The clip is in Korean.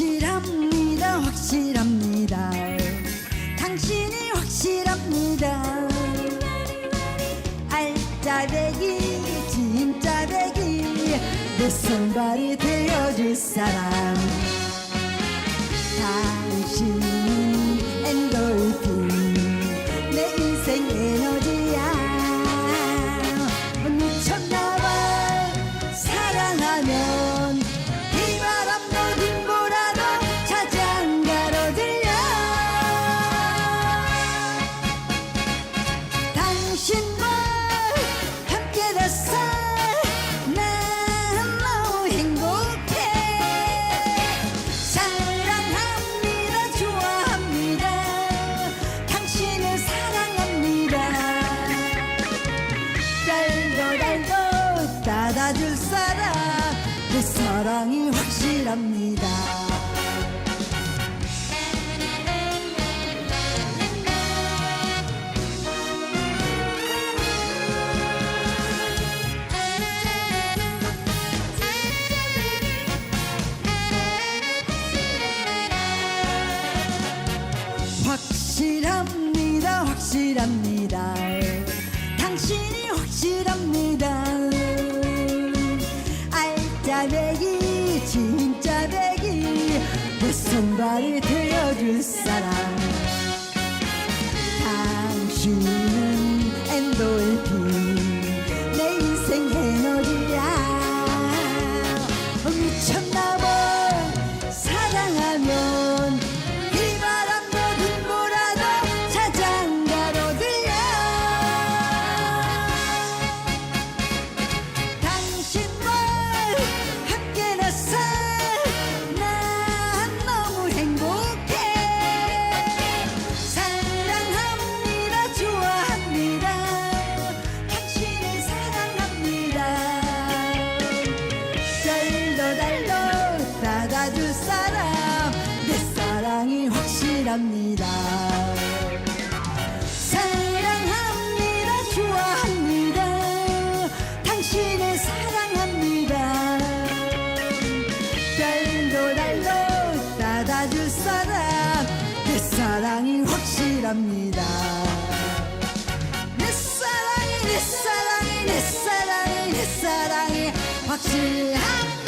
확실합니다 확실합니다. 당신이 확실합니다. 알짜배기 진짜배기 내 손발이 되어줄 사람. 당신이 엔돌 사랑이 확실합니다. 확실합니다, 확실합니다. 당신 선발이 되어줄 사람. 사랑합니다. 사랑합니다. 좋아합니다. 당신을 사랑합니다. 달도 달로 닫아줄 사람 내 사랑이 확실합니다. 내 사랑이 내 사랑이 내 사랑이 내 사랑이 확실합니다.